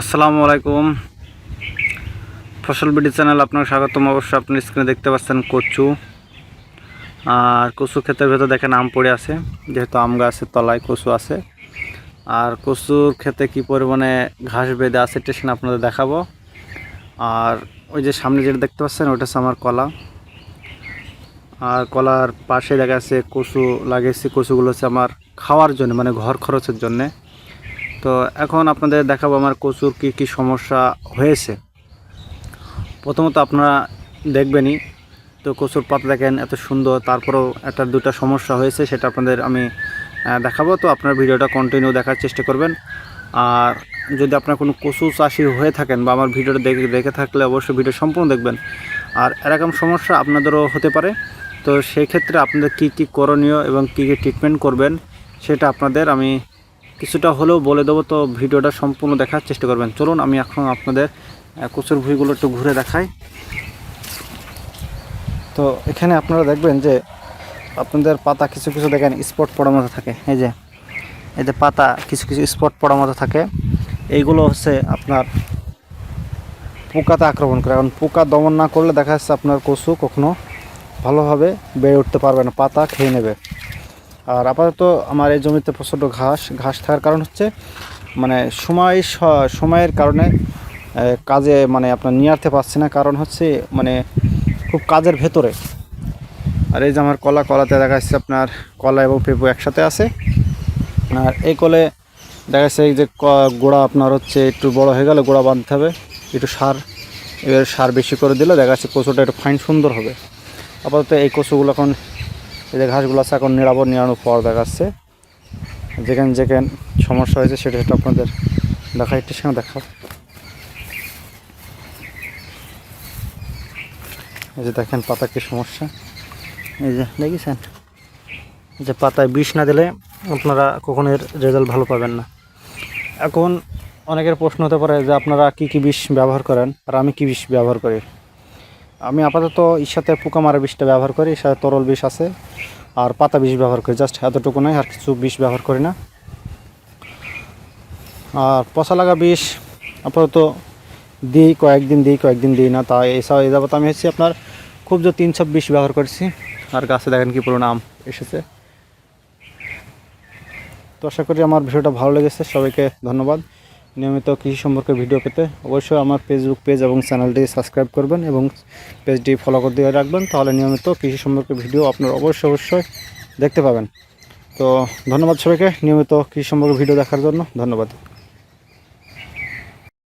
আসসালামু আলাইকুম। ফসল বিডি চ্যানেল আপনার স্বাগতম। অবশ্যই আপনি স্ক্রিনে দেখতে পাচ্ছেন কচু। আর কচু ক্ষেতের ভেতর দেখেন আম পড়ে আছে, যেহেতু আম গাছের তলায় কচু আছে। আর কচুর ক্ষেতে কি পরিমাণে ঘাস বেঁধে আছে স্টেশন আপনাদের দেখাবো। আর ওই যে সামনে যেটা দেখতে পাচ্ছেন ওটা হচ্ছে আমার কলা। আর কলার পাশে দেখা যাচ্ছে কচু লাগিয়েছি, কচুগুলো হচ্ছে আমার খাওয়ার জন্য মানে ঘর খরচের জন্যে। তো এখন আপনাদের দেখাবো আমার কচুর কি কি সমস্যা হয়েছে। প্রথমত আপনারা দেখবেনই, তো কচুর পাতা দেখেন এত সুন্দর, তারপরেও একটা দুটা সমস্যা হয়েছে, সেটা আপনাদের আমি দেখাবো। তো আপনার ভিডিওটা কন্টিনিউ দেখার চেষ্টা করবেন। আর যদি আপনার কোনো কচু চাষি হয়ে থাকেন বা আমার ভিডিওটা দেখে দেখে থাকলে অবশ্যই ভিডিও সম্পূর্ণ দেখবেন। আর এরকম সমস্যা আপনাদেরও হতে পারে। তো সেই ক্ষেত্রে আপনাদের কী কী করণীয় এবং কী কী ট্রিটমেন্ট করবেন, সেটা আপনাদের আমি কিছুটা হলেও বলে দেবো, তো ভিডিওটা সম্পূর্ণ দেখার চেষ্টা করবেন। চলুন, আমি এখন আপনাদের কচুর ভুঁইগুলো একটু ঘুরে দেখাই। তো এখানে আপনারা দেখবেন যে, আপনাদের পাতা কিছু কিছু দেখেন, স্পট পড়ার মতো থাকে। এই যে এই যে পাতা কিছু কিছু স্পট পড়ার মতো থাকে। এইগুলো হচ্ছে আপনার পোকাতে আক্রমণ করে। কারণ পোকা দমন না করলে দেখা যাচ্ছে আপনার কচু কখনো ভালোভাবে বেড়ে উঠতে পারবে না, পাতা খেয়ে নেবে। আর আপাতত আমার এই জমিতে প্রচণ্ড ঘাস ঘাস থাকার কারণ হচ্ছে মানে সময় সময়ের কারণে কাজে মানে আপনার নিয়ে আসতে পারছি না। কারণ হচ্ছে মানে খুব কাজের ভেতরে। আর এই যে আমার কলা, কলাতে দেখা যাচ্ছে আপনার কলা এবং পেঁপু একসাথে আছে। আর এই কলে দেখা যাচ্ছে এই যে গোড়া আপনার হচ্ছে একটু বড় হয়ে গেলে গোড়া বাঁধতে হবে, একটু সার, এবার সার বেশি করে দিলে দেখা যাচ্ছে কচুটা একটু ফাইন সুন্দর হবে। আপাতত এই কচুগুলো এখন এই যে ঘাসগুলো আছে, এখন নিরাবো নিরানোর পর দেখাচ্ছে। যেখানে যেখানে সমস্যা হয়েছে, সেটা সেটা আপনাদের দেখা একটু সঙ্গে দেখা এই যে দেখেন পাতা কি সমস্যা। এই যে দেখেছেন? যে পাতায় বিষ না দিলে আপনারা কখনো এর রেজাল্ট ভালো পাবেন না। এখন অনেকের প্রশ্ন হতে পারে যে আপনারা কি কি বিষ ব্যবহার করেন, আর আমি কি বিষ ব্যবহার করি? আমি আপাতত এর সাথে পোকা মারা বিষটা ব্যবহার করি এর সাথে তরল বিষ আছে, আর পাতা বিষ ব্যবহার করি, জাস্ট এতটুকু নয়, আর কিছু বিষ ব্যবহার করি না। আর পচা লাগা বিষ আপাতত দিই, কয়েকদিন দিই কয়েকদিন দিই না তাই এসব এই যাবত আমি হচ্ছে আপনার খুব যে তিনশো বিষ ব্যবহার করেছি। আর গাছে দেখেন কি পুরো নাম এসেছে। তো আশা করি আমার ভিডিওটা ভালো লেগেছে, সবাইকে ধন্যবাদ। নিয়মিত কৃষি সম্পর্কে ভিডিও পেতে অবশ্যই আমার ফেসবুক পেজ এবং চ্যানেলটি সাবস্ক্রাইব করবেন এবং পেজটি ফলো করে দিয়ে রাখবেন, তাহলে নিয়মিত কৃষি সম্পর্কে ভিডিও আপনারা অবশ্যই অবশ্যই দেখতে পাবেন। তো ধন্যবাদ সবাইকে নিয়মিত কৃষি সম্পর্কে ভিডিও দেখার জন্য, ধন্যবাদ।